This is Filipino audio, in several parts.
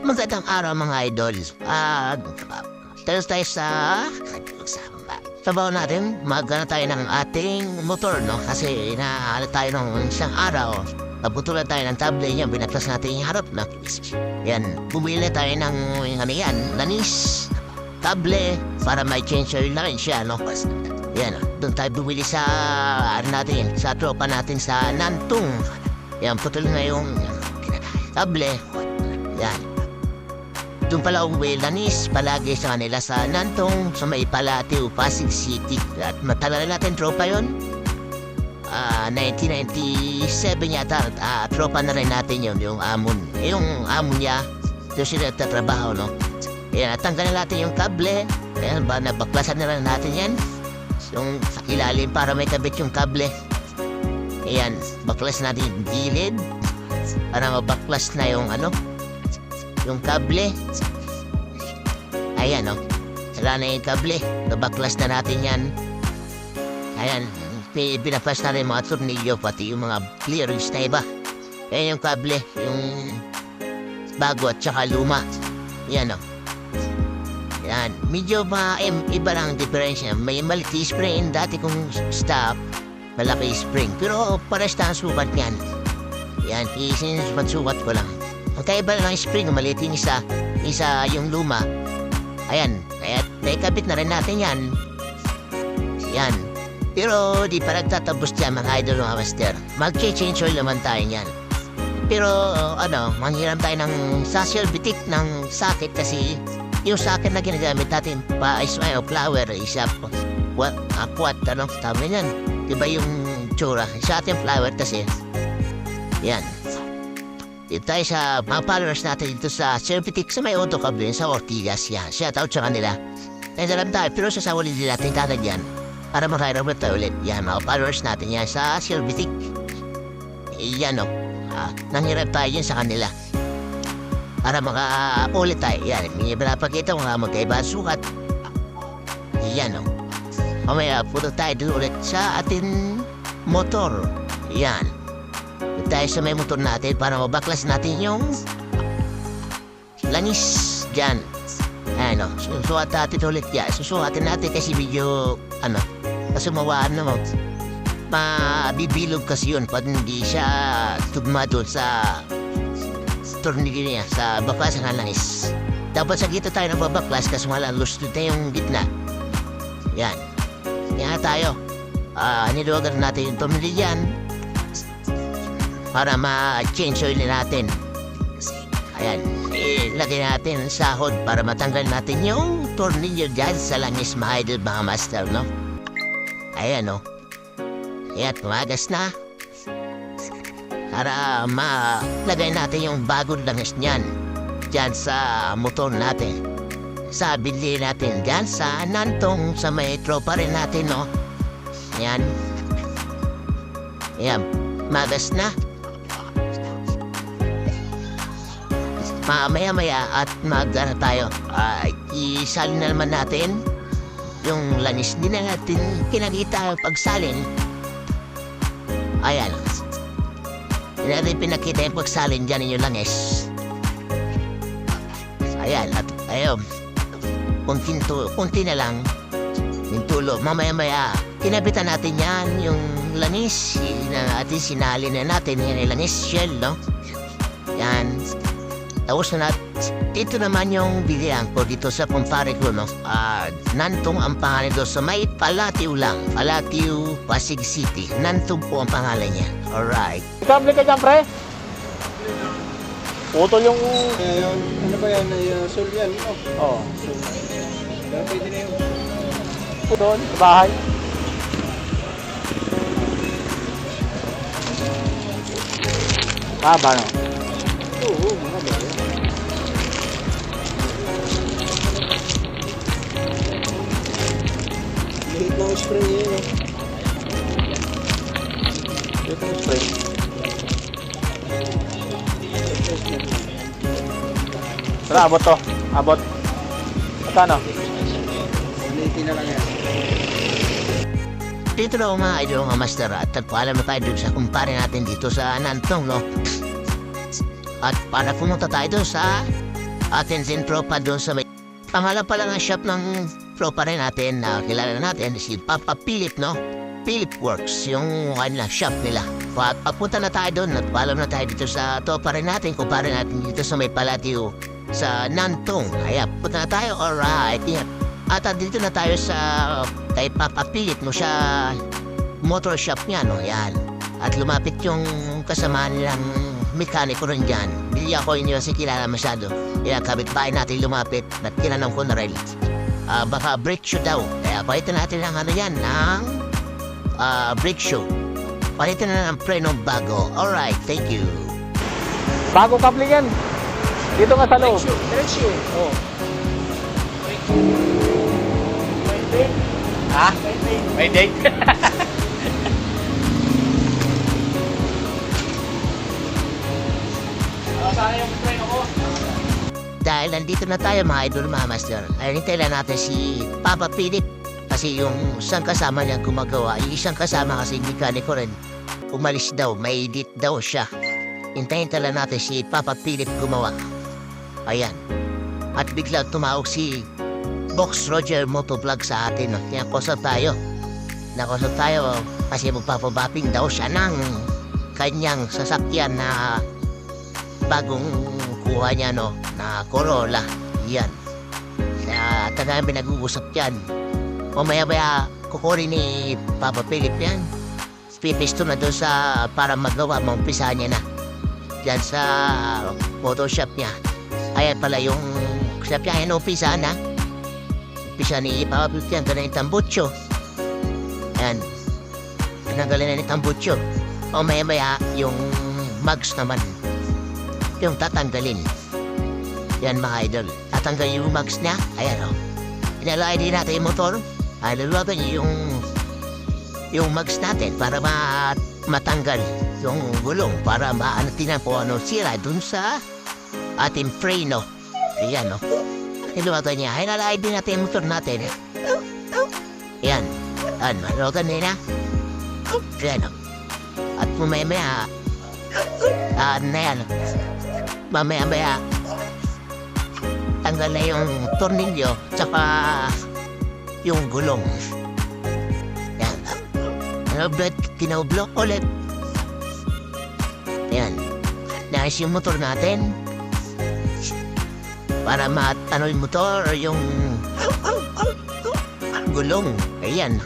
Magandang araw mga idol. Ah, tayo tayo sa... Sabaw natin, magana tayo ng ating motor, no? Kasi inahala tayo ng isang araw. Nabutulan tayo ng table niya, binagtas natin yung harap, no? Yan, bumili tayo ng, ano yan, lanis, table, para may change oil na rin siya, no? Yan, doon tayo bumili sa, ano natin, sa tropa natin sa Nantong. Yan, putol na yung table. Yan. Doon pala umuwi lanis palagi sa kanila sa Nantong sa may Palateo, Pasig City. At matagal na natin tropa yon. Ah, 1997 yata, ah, tropa na rin natin yun, yung amon. Yung amon niya, doon sila nagtatrabaho, no? Kaya natanggal na natin yung kable. Ayan ba, nabaklasan na lang natin yan. Yung ilalim para may kabit yung kable. Ayan, baklas natin yung gilid. Para mabaklas na yung ano, yung kable. Ayan, oh. Wala na yung kable. Nabaklas na natin yan. Ayan. pi- Pinaplas na rin mga tornilyo, pati yung mga clearance na iba. Ayan yung kable. Yung bago at saka luma. Yan, oh. Yan. Medyo ma iba lang ang diferensya. May malaki spring. Dati kong stop, malaki spring. Pero pares na ang sukat niyan. Yan. Isinsukat ko lang. Ang kaiba lang ng spring, maliit yung isa. Isa yung luma. Ayan, kaya naikabit na rin natin yan. Yan. Pero di pa nagtatapos dyan mga idol mga master. Mag-change oil naman tayo yan. Pero ano, manghiram tayo ng social bitik ng sakit kasi yung sakit na ginagamit natin pa is ay, flower isa what akwat ano tama yan diba yung tsura sa ating flower kasi yan dito tayo sa mga followers natin dito sa Serpitic sa may auto kable sa Ortigas yan. Shout out sa kanila. Lang tayo, pero sasawalin din natin kagad yan. Para makairam tayo ulit. Yan, mga followers natin yan sa Serpitic. Yan o. Ah, nanghirap tayo yan sa kanila. Para makaulit tayo. Yan, may pinapakita nga magkaiba sukat. Yan o. Mamaya, punta tayo dun ulit sa ating motor. Yan tayo sa may motor natin para mabaklas natin yung lanis dyan. Ano, susuhat natin ulit yan. Susuhatin natin kasi medyo, ano, kasi mawaan naman. Mabibilog kasi yun pag hindi siya tugma doon sa tornilyo niya, sa baklas ng langis. Dapat sa gitna tayo nagbabaklas kasi wala lustot na yung gitna. Yan. Yan tayo. Ah, niluwagan natin yung tornilyo dyan para ma-change oil natin. Ayan, ilagay natin ang sahod para matanggal natin yung tornilyo dyan sa langis mga idol mga master, no? Ayan, no? Ayan, tumagas na. Para malagay natin yung bagong langis niyan dyan sa motor natin. Sa bili natin dyan sa nantong sa may tropa rin natin, no? Ayan. Ayan, magas na. Mamaya-maya at mag ano tayo, uh, isalin na naman natin yung lanis din na natin kinakita pagsalin. Ayan. Hindi natin pinakita yung pagsalin dyan yung langis. Ayan, at ayun. Kunti, kunti na lang. Yung tulo. Mamaya-maya, kinabitan natin yan, yung langis na atin sinalin na natin, yung langis shell, no? Yan. Tapos na dito naman yung bilihan ko dito sa kumpare ko, no? Ah, Nantong ang pangalan doon sa may Palatio lang. Palatio, Pasig City. Nantong po ang pangalan niya. Alright. Kable ka dyan, pre? Putol yung... Ngayon, ano ba yan? Ay, uh, sol yan. Oh. Oh. Pero pwede na yung... Doon, sa bahay. Haba, no? Liit yung spring yun. Oh. Ito yung spray. Tara, abot to. Abot. Magkano? Liitin na lang yan. Dito na mga idol mga master at tagpaalam na tayo dun sa kumpare natin dito sa Nantong, no? At para pumunta tayo doon sa Atensin Tropa doon sa may... Pangalan pala ng shop ng Tropa rin natin na kilala natin si Papa Philip, no? Philip Works, yung kanila shop nila. Pa papunta na tayo doon at paalam na tayo dito sa Tropa rin natin, kumpare natin dito sa may palatio sa Nantong. Kaya punta na tayo, alright. Yeah. At ah, dito na tayo sa kay Papa Philip, no? Siya motor shop niya, no? Yan. At lumapit yung kasama nilang mekaniko rin dyan. Hindi ako hindi kasi kilala masyado. Kaya kapitbahay natin lumapit at tinanong ko na rin. Ah, baka brake shoe daw. Kaya palitan natin ng ano yan, ng ah, brake shoe. Palitan na ng preno bago. Alright, thank you. Bagong coupling yan. Dito nga sa loob. Diretso, diretso. Oh. Ha? May date? Ah, sana yung. Dahil nandito na tayo mga idol mga master. Ay, hintay lang natin si Papa Philip. Kasi yung isang kasama niya gumagawa, yung isang kasama kasi mekaniko rin. Umalis daw, may edit daw siya. Hintayin tala natin si Papa Philip gumawa. Ayan. At bigla tumawag si Box Roger Motovlog sa atin. Kaya kusap tayo. Nakusap tayo kasi magpapabapping daw siya ng kanyang sasakyan na bagong kuha niya no na Corolla. Yan. Sa taga pinag-uusap yan. O maya maya kukunin ni Papa Philip yan. Pipisto na doon sa para magawa maumpisa niya na. Diyan sa Photoshop niya. Ayan pala yung shop niya. Ayan umpisa na. Umpisa ni Papa Philip yan. Ganun yung tambutso. Ayan. Tinanggalin na ni tambutso. O maya maya yung mugs naman yung tatanggalin. Yan mga idol. Tatanggalin yung mags niya. Ayan o. Inalay din natin yung motor. Ay, luluwagan niyo yung yung mags natin para ma matanggal yung gulong para maano tinan po ano sira dun sa ating preno. Ayan o. Niluwagan niya. Ay, nalay din natin yung motor natin. Yan. Yan, maluwagan niya na. Ayan o. At mamaya Ah, na yan. Mamaya-maya, tanggal na yung tornilyo, tsaka yung gulong. Yan. Ano, Brad? Kinablok ulit. Yan. Nais yung motor natin. Para matano yung motor, yung gulong. Ayan.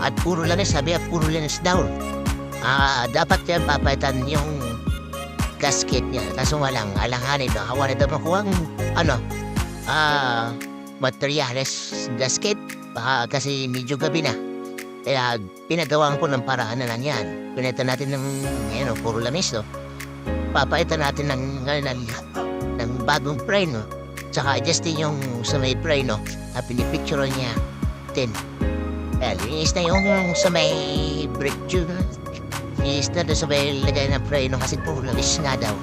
At puro lanis, sabi puro lanis daw. Ah, dapat yan papalitan yung gasket niya. Kaso walang alanganin na. Hawa na daw makuha ang, ano, ah, materials gasket. Baka kasi medyo gabi na. Kaya pinagawa ko ng paraan na lang yan. Pinita natin ng, ano, puro lamis, no? Papalitan natin ng, ng, ng, ng bagong preno. Tsaka adjustin yung sa may preno na pinipicture niya. Then, well, linis na yung sa may brake tube. Is na doon sa may lagay ng preno kasi puro labis nga daw.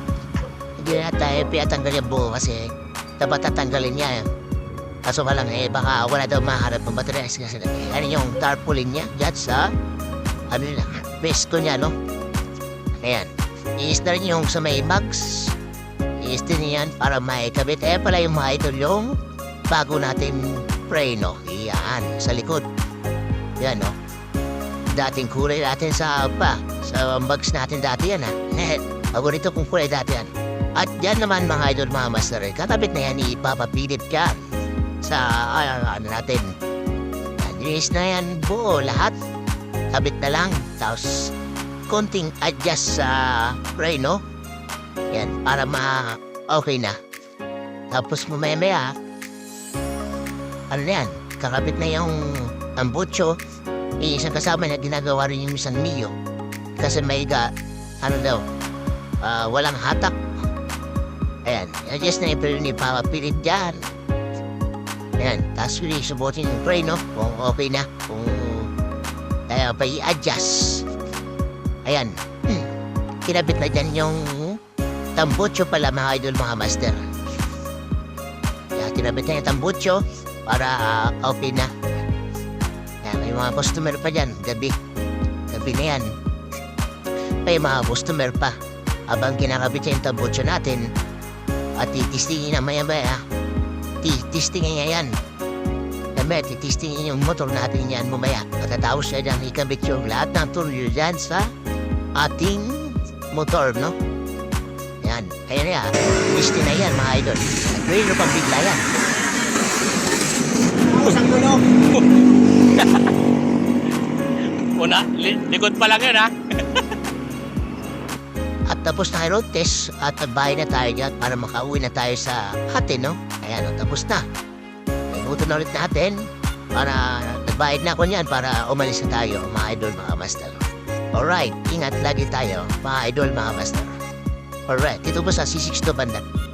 Hindi na tayo pinatanggal yung buo kasi dapat tatanggalin niya. Kaso ka lang eh, baka wala daw maharap ng baterya kasi ano yung tarpaulin niya dyan sa ano na, pesko niya, no? Ayan. I-star yung sa may mags. I-star niyo yan para may kabit. Eh pala yung mga ito yung bago natin preno. Iyan, sa likod. Yan, no? Dating kulay natin sa pa sa bags natin dati yan ha. Paborito kong kulay dati yan. At yan naman mga idol mga master, katabit na yan ni Papa Philip dyan sa ah, ano natin. Linis na yan buo lahat. Kabit na lang. Tapos konting adjust sa preno. Yan, para ma okay na. Tapos mamaya ano na yan, kakabit na yung tambucho, eh, isang kasama niya ginagawa rin yung isang Mio. Kasi may ga, ano daw, ah, walang hatak. Ayan, adjust na yung ni Papa Philip dyan. Ayan, tapos really subutin yung pray, no? Kung okay na, kung kaya pa i-adjust. Ayan, hmm. kinabit na dyan yung tambucho pala mga idol mga master. Kaya kinabit na yung tambucho para ah, okay na. Mga customer pa dyan, gabi. Gabi na yan. May mga customer pa. Habang kinakabit yung tambucho natin, At titistingin na maya maya. Titistingin niya yan. Kami, titistingin yung motor natin yan mamaya. Pagkatapos siya nang ikabit yung lahat ng tulyo dyan sa ating motor, no? Yan. Kaya na yan. Listing na yan, mga idol. At pang bigla yan. Isang gulong. Una, li- likod pa lang yun ha. At tapos na road test at nagbayad na tayo dyan para makauwi na tayo sa hati, no? Ayan, no, tapos na. Ibuto na ulit natin para nagbayad na ako niyan para umalis na tayo, mga idol, mga master. Alright, ingat lagi tayo, mga idol, mga master. Alright, dito po sa C62 Bandan.